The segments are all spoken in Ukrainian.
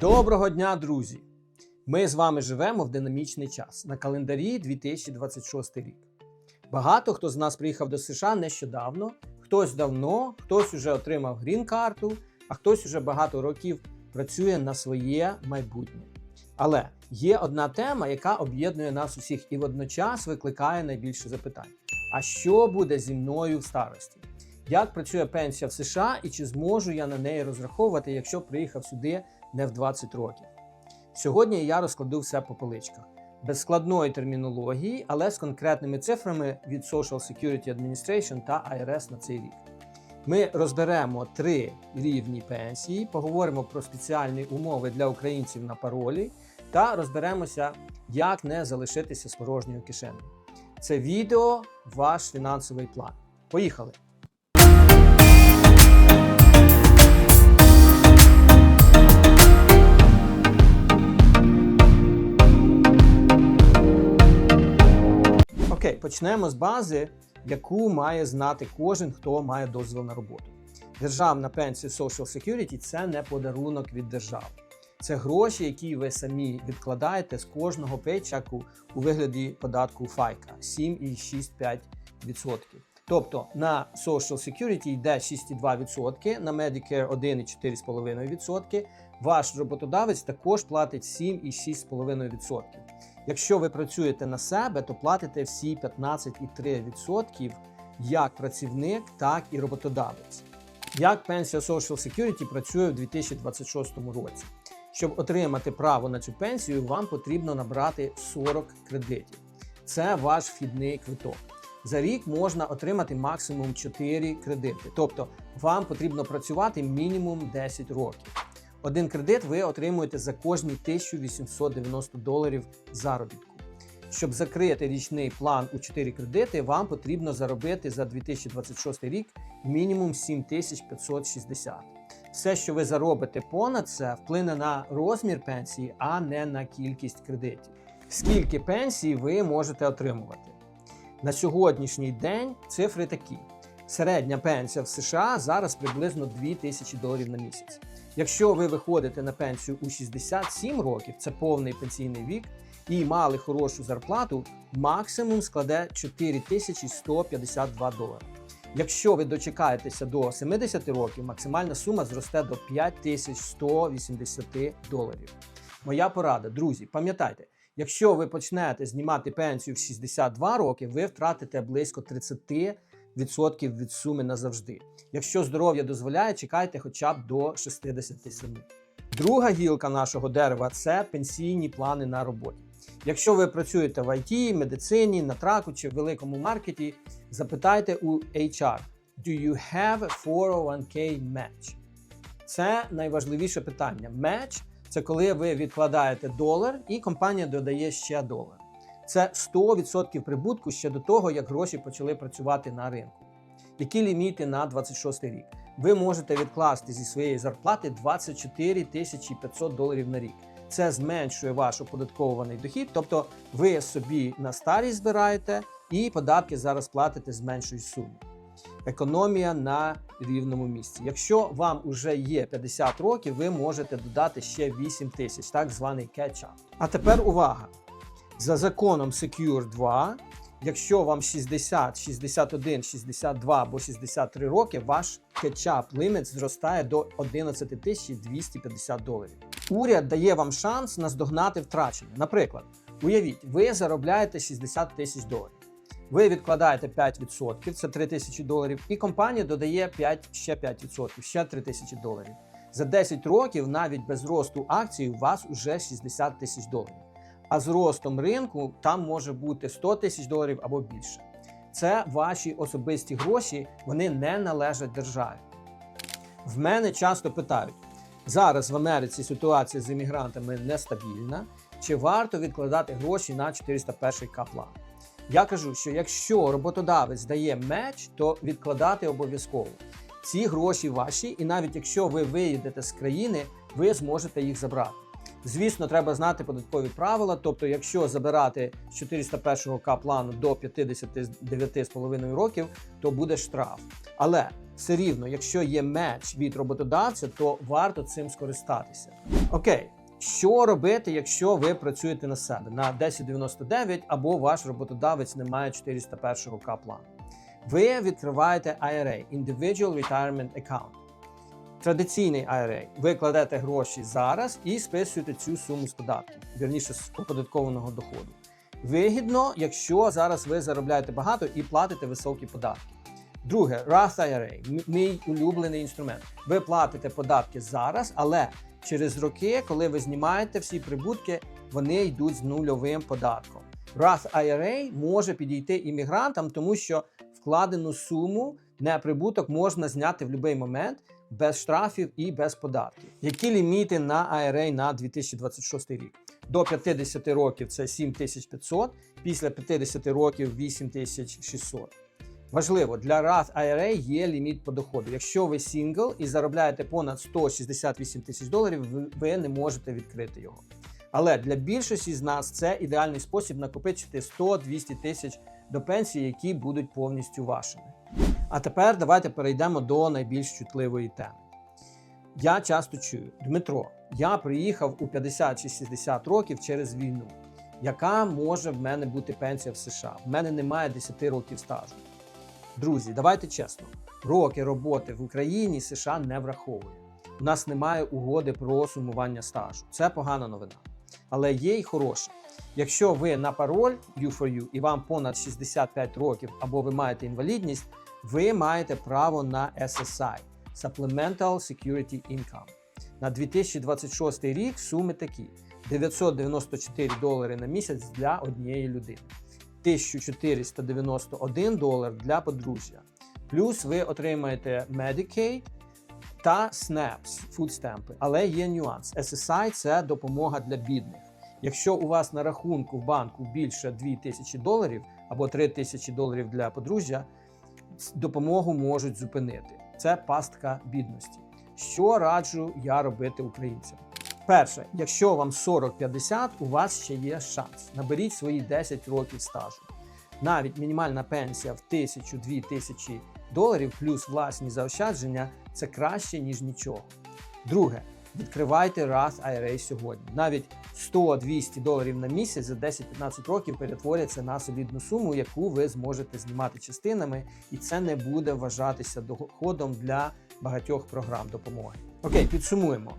Доброго дня, друзі! Ми з вами живемо в динамічний час на календарі 2026 рік. Багато хто з нас приїхав до США нещодавно, хтось давно, хтось уже отримав грін-карту, а хтось уже багато років працює на своє майбутнє. Але є одна тема, яка об'єднує нас усіх і водночас викликає найбільше запитань: а що буде зі мною в старості? Як працює пенсія в США і чи зможу я на неї розраховувати, якщо приїхав сюди не в 20 років? Сьогодні я розкладу все по поличках. Без складної термінології, але з конкретними цифрами від Social Security Administration та IRS на цей рік. Ми розберемо три рівні пенсії, поговоримо про спеціальні умови для українців на паролі та розберемося, як не залишитися з порожньою кишенею. Це відео ваш фінансовий план. Поїхали! Окей, почнемо з бази, яку має знати кожен, хто має дозвіл на роботу. Державна пенсія Social Security – це не подарунок від держави. Це гроші, які ви самі відкладаєте з кожного пейчеку у вигляді податку ФАЙКа 7,65%. Тобто на Social Security йде 6,2%, на Medicare 1,4,5%. Ваш роботодавець також платить 7,6,5%. Якщо ви працюєте на себе, то платите всі 15,3% як працівник, так і роботодавець. Як пенсія Social Security працює в 2026 році? Щоб отримати право на цю пенсію, вам потрібно набрати 40 кредитів. Це ваш вхідний квиток. За рік можна отримати максимум 4 кредити, тобто вам потрібно працювати мінімум 10 років. Один кредит ви отримуєте за кожні 1890 доларів заробітку. Щоб закрити річний план у 4 кредити, вам потрібно заробити за 2026 рік мінімум 7560. Все, що ви заробите понад це, вплине на розмір пенсії, а не на кількість кредитів. Скільки пенсій ви можете отримувати? На сьогоднішній день цифри такі: середня пенсія в США зараз приблизно 2000 доларів на місяць. Якщо ви виходите на пенсію у 67 років, це повний пенсійний вік, і мали хорошу зарплату, максимум складе 4152 долари. Якщо ви дочекаєтеся до 70 років, максимальна сума зросте до 5180 доларів. Моя порада, друзі, пам'ятайте, якщо ви почнете знімати пенсію в 62 роки, ви втратите близько 30% від суми назавжди. Якщо здоров'я дозволяє, чекайте хоча б до 67. Друга гілка нашого дерева це пенсійні плани на роботі. Якщо ви працюєте в IT, медицині, на траку чи в великому маркеті, запитайте у HR: Do you have a 401k match? Це найважливіше питання. Match – це коли ви відкладаєте долар, і компанія додає ще долар. Це 100% прибутку ще до того, як гроші почали працювати на ринку. Які ліміти на 26 рік? Ви можете відкласти зі своєї зарплати 24 тисячі 500 доларів на рік. Це зменшує ваш оподатковуваний дохід, тобто ви собі на старість збираєте і податки зараз платите з меншої суми. Економія на рівному місці. Якщо вам вже є 50 років, ви можете додати ще 8 тисяч, так званий кетчап. А тепер увага! За законом Secure 2, якщо вам 60, 61, 62 або 63 роки, ваш кетчап ліміт зростає до 11 250 доларів. Уряд дає вам шанс наздогнати втрачення. Наприклад, уявіть, ви заробляєте 60 тисяч доларів. Ви відкладаєте 5%, це 3 тисячі доларів, і компанія додає 5, ще 5%, ще 3 тисячі доларів. За 10 років, навіть без росту акцій, у вас вже 60 тисяч доларів. А з ростом ринку там може бути 100 тисяч доларів або більше. Це ваші особисті гроші, вони не належать державі. В мене часто питають: зараз в Америці ситуація з іммігрантами нестабільна, чи варто відкладати гроші на 401 каплан? Я кажу, що якщо роботодавець дає меч, то відкладати обов'язково. Ці гроші ваші, і навіть якщо ви виїдете з країни, ви зможете їх забрати. Звісно, треба знати податкові правила. Тобто, якщо забирати з 401 К плану до 59,5 років, то буде штраф. Але все рівно, якщо є меч від роботодавця, то варто цим скористатися. Окей, що робити, якщо ви працюєте на себе на 1099 або ваш роботодавець не має 401 К плану? Ви відкриваєте IRA – Individual Retirement Account. Традиційний IRA. Ви кладете гроші зараз і списуєте цю суму з податків, вірніше з оподаткованого доходу. Вигідно, якщо зараз ви заробляєте багато і платите високі податки. Друге, Roth IRA – мій улюблений інструмент. Ви платите податки зараз, але через роки, коли ви знімаєте всі прибутки, вони йдуть з нульовим податком. Roth IRA може підійти іммігрантам, тому що вкладену суму не прибуток можна зняти в будь-який момент без штрафів і без податків. Які ліміти на IRA на 2026 рік? До 50 років це 7500, після 50 років 8600. Важливо, для Roth IRA є ліміт по доходу. Якщо ви сингл і заробляєте понад 168 тисяч доларів, ви- не можете відкрити його. Але для більшості з нас це ідеальний спосіб накопичити 100-200 тисяч до пенсії, які будуть повністю вашими. А тепер давайте перейдемо до найбільш чутливої теми. Я часто чую, Дмитро, я приїхав у 50 чи 60 років через війну. Яка може в мене бути пенсія в США? В мене немає 10 років стажу. Друзі, давайте чесно, роки роботи в Україні США не враховує. У нас немає угоди про сумування стажу. Це погана новина. Але є й хороша. Якщо ви на пароль U4U і вам понад 65 років або ви маєте інвалідність, ви маєте право на SSI Supplemental Security Income. На 2026 рік суми такі: 994 долари на місяць для однієї людини, 1491 долар для подружжя. Плюс ви отримаєте Medicaid та SNAPS, фудстемпи. Але є нюанс. SSI – це допомога для бідних. Якщо у вас на рахунку в банку більше 2000 доларів або 3000 доларів для подружжя, допомогу можуть зупинити. Це пастка бідності. Що раджу я робити українцям? Перше, якщо вам 40-50, у вас ще є шанс. Наберіть свої 10 років стажу. Навіть мінімальна пенсія в 1000-2000 тисячі доларів плюс власні заощадження це краще, ніж нічого. Друге, відкривайте Roth IRA сьогодні. Навіть 100-200 доларів на місяць за 10-15 років перетворяться на солідну суму, яку ви зможете знімати частинами, і це не буде вважатися доходом для багатьох програм допомоги. Окей, підсумуємо.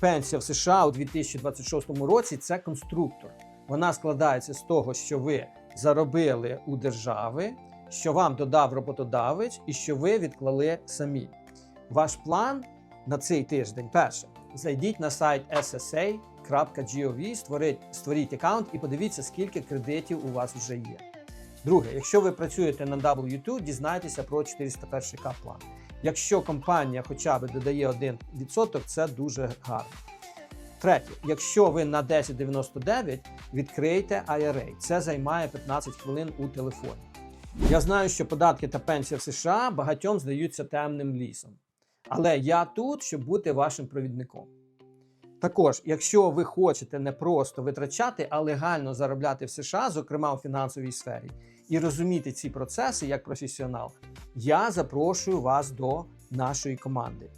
Пенсія в США у 2026 році це конструктор. Вона складається з того, що ви заробили у держави, що вам додав роботодавець і що ви відклали самі. Ваш план на цей тиждень перше. Зайдіть на сайт ssa.gov, створіть, створіть аккаунт і подивіться, скільки кредитів у вас вже є. Друге, якщо ви працюєте на W2, дізнайтеся про 401К план. Якщо компанія хоча б додає 1%, це дуже гарно. Третє, якщо ви на 1099, відкрийте IRA. Це займає 15 хвилин у телефоні. Я знаю, що податки та пенсія в США багатьом здаються темним лісом. Але я тут, щоб бути вашим провідником. Також, якщо ви хочете не просто витрачати, а легально заробляти в США, зокрема у фінансовій сфері, і розуміти ці процеси як професіонал, я запрошую вас до нашої команди.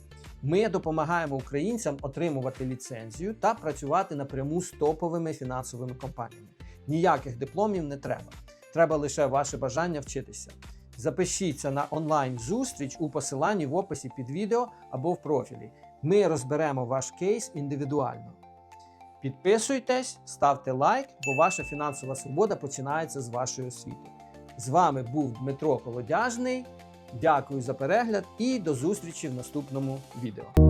Ми допомагаємо українцям отримувати ліцензію та працювати напряму з топовими фінансовими компаніями. Ніяких дипломів не треба. Треба лише ваше бажання вчитися. Запишіться на онлайн-зустріч у посиланні в описі під відео або в профілі. Ми розберемо ваш кейс індивідуально. Підписуйтесь, ставте лайк, бо ваша фінансова свобода починається з вашої освіти. З вами був Дмитро Колодяжний. Дякую за перегляд і до зустрічі в наступному відео.